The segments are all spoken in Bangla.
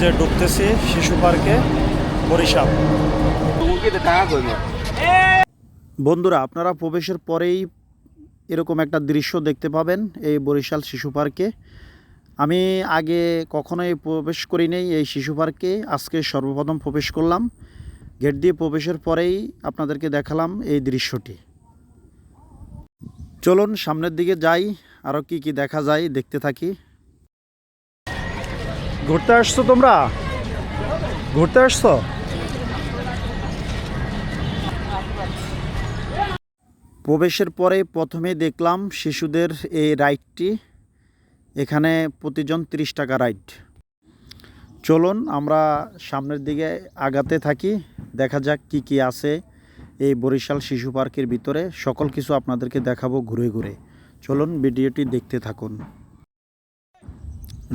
যে ঢুকতেছি শিশু পার্কে, বরিশাল। বন্ধুরা, আপনারা প্রবেশের পরেই এরকম একটা দৃশ্য দেখতে পাবেন এই বরিশাল শিশু পার্কে। আমি আগে কখনোই প্রবেশ করি নাই এই শিশু পার্কে। আজকে সর্বপ্রথম প্রবেশ করলাম। গেট দিয়ে প্রবেশের পরেই আপনাদেরকে দেখালাম এই দৃশ্যটি। চলুন সামনের দিকে যাই আরও কি কি দেখা যায় দেখতে থাকি। ঘুরতে আসছো তোমরা? ঘুরতে আসছো? প্রবেশের পরে প্রথমে দেখলাম শিশুদের এই রাইডটি। এখানে প্রতিজন তিরিশ টাকা রাইড। চলুন আমরা সামনের দিকে আগাতে থাকি। দেখা যাক কি কি আছে এই বরিশাল শিশু পার্কের ভিতরে। সকল কিছু আপনাদেরকে দেখাবো ঘুরে ঘুরে। চলুন ভিডিওটি দেখতে থাকুন।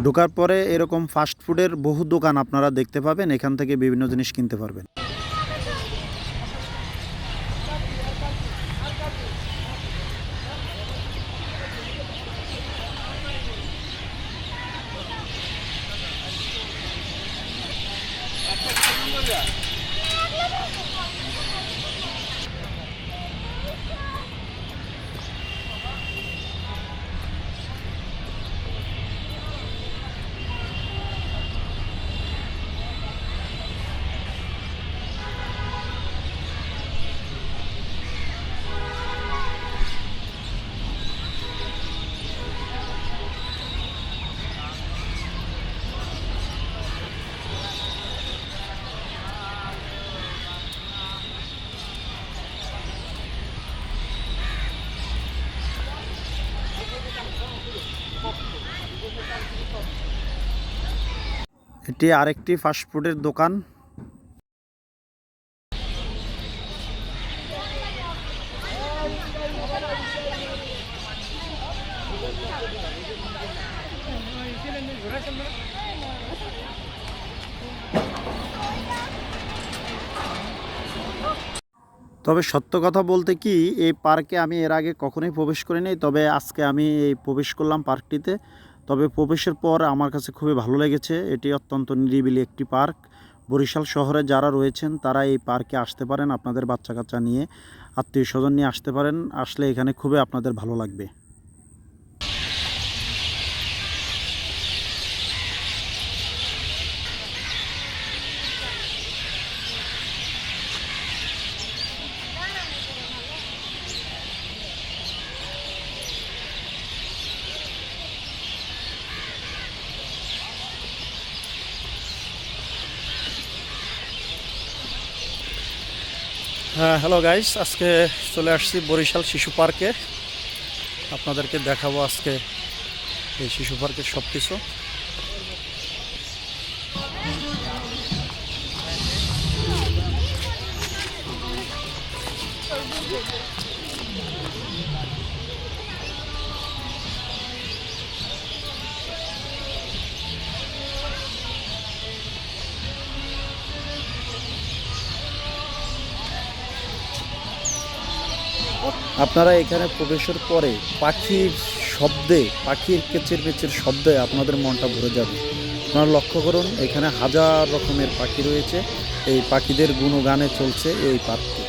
ঢোকার পরে এরকম ফাস্ট ফুডের বহু দোকান আপনারা দেখতে পাবেন, এখান থেকে বিভিন্ন জিনিস কিনতে পারবেন। এটি আরেকটি ফাস্ট ফুডের দোকান। তবে সত্য কথা বলতে কি, এই পার্কে আমি এর আগে কখনোই প্রবেশ করিনি, তবে আজকে আমি এই প্রবেশ করলাম পার্কটিতে। তবে প্রবেশের পর আমার কাছে খুবই ভালো লেগেছে। এটি অত্যন্ত নিরিবিলি একটি পার্ক। বরিশাল শহরে যারা রয়েছেন, তারা এই পার্কে আসতে পারেন। আপনাদের বাচ্চা কাচ্চা নিয়ে আত্মীয় স্বজন নিয়ে আসতে পারেন। আসলে এখানে খুবই আপনাদের ভালো লাগবে। হ্যালো গাইস আজকে চলে আসছি বরিশাল শিশু পার্কে। আপনাদেরকে দেখাবো আজকে এই শিশু পার্কের সব কিছু আপনারা এখানে প্রবেশের পরে পাখির শব্দে, পাখির কেচের পেচের শব্দে আপনাদের মনটা ভরে যাবে। আপনারা লক্ষ্য করুন, এখানে হাজার রকমের পাখি রয়েছে। এই পাখিদের গুণগানে চলছে এই পার্কটি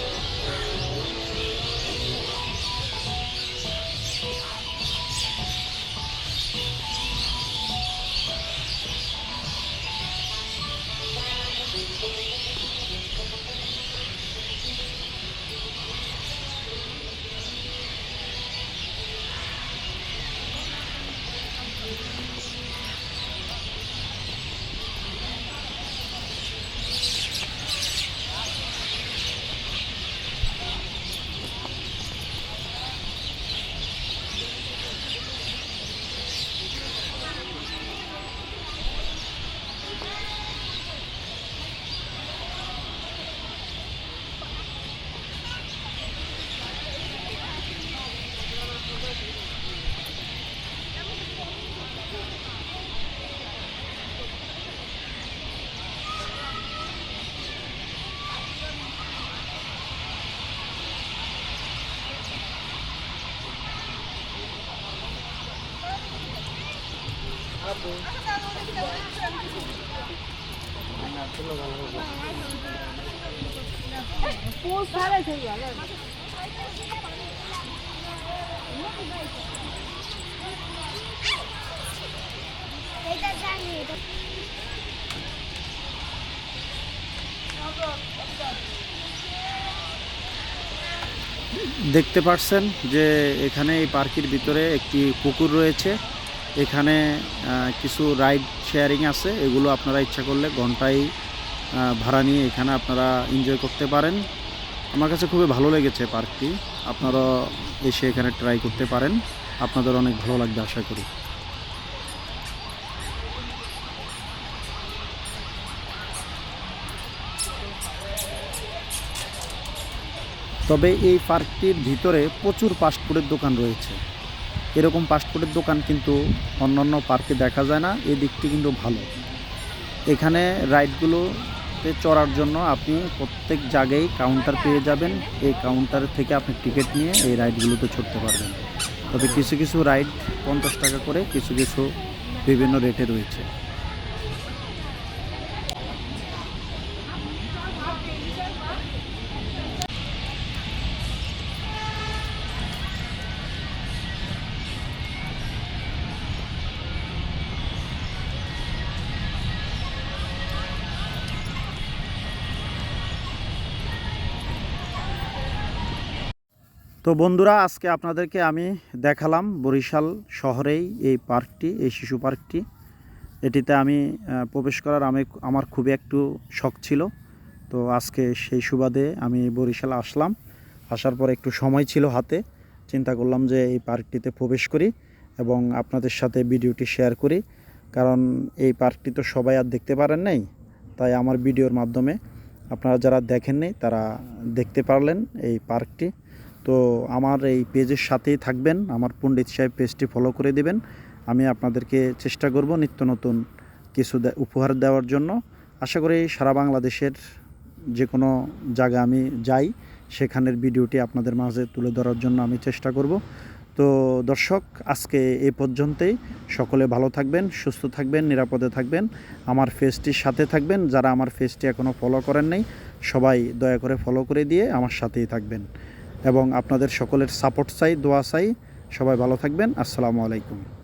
দেখতে পাচ্ছেন যে এখানে এই পার্কের ভিতরে একটি পুকুর রয়েছে। এখানে কিছু রাইড শেয়ারিং আছে, এগুলো আপনারা ইচ্ছা করলে ঘন্টায় ভাড়া নিয়ে এখানে আপনারা এনজয় করতে পারেন। আমার কাছে খুবই ভালো লেগেছে পার্কটি আপনারা এসে এখানে ট্রাই করতে পারেন, আপনাদের অনেক ভালো লাগবে আশা করি। তবে এই পার্কটির ভিতরে প্রচুর ফাস্টফুডের দোকান রয়েছে। এরকম ফাস্টফুডের দোকান কিন্তু অন্য অন্য পার্কে দেখা যায় না, এই দিকটি কিন্তু ভালো। এখানে রাইডগুলোতে চড়ার জন্য আপনি প্রত্যেক জায়গায় কাউন্টার পেয়ে যাবেন, এই কাউন্টার থেকে আপনি টিকিট নিয়ে এই রাইডগুলোতে চড়তে পারবেন। তবে কিছু কিছু রাইড পঞ্চাশ টাকা করে, কিছু কিছু বিভিন্ন রেটে রয়েছে। তো বন্ধুরা, আজকে আপনাদেরকে আমি দেখালাম বরিশাল শহরেই এই পার্কটি, এই শিশু পার্কটি। এটিতে আমি প্রবেশ করার আমি আমার খুবই একটু শখ ছিল। তো আজকে সেই সুবাদে আমি বরিশাল আসলাম। আসার পর একটু সময় ছিল হাতে। চিন্তা করলাম যে এই পার্কটিতে প্রবেশ করি এবং আপনাদের সাথে ভিডিওটি শেয়ার করি। কারণ এই পার্কটি তো সবাই আর দেখতে পারেন নাই। তাই আমার ভিডিওর মাধ্যমে আপনারা যারা দেখেননি, তারা দেখতে পারলেন এই পার্কটি। তো আমার এই পেজের সাথেই থাকবেন, আমার পণ্ডিত সাহেব পেজটি ফলো করে দিবেন। আমি আপনাদেরকে চেষ্টা করব নিত্য নতুন কিছু উপহার দেওয়ার জন্য। আশা করি সারা বাংলাদেশের যে কোনো জায়গা আমি যাই, সেখানের ভিডিওটি আপনাদের মাঝে তুলে ধরার জন্য আমি চেষ্টা করব। তো দর্শক, আজকে এ পর্যন্তই। সকলে ভালো থাকবেন, সুস্থ থাকবেন, নিরাপদে থাকবেন। আমার ফেসটির সাথে থাকবেন, যারা আমার ফেসটি এখনও ফলো করেন নাই, সবাই দয়া করে ফলো করে দিয়ে আমার সাথেই থাকবেন। এবং আপনাদের সকলের সাপোর্ট চাই দোয়া চাই। সবাই ভালো থাকবেন। আসসালামু আলাইকুম।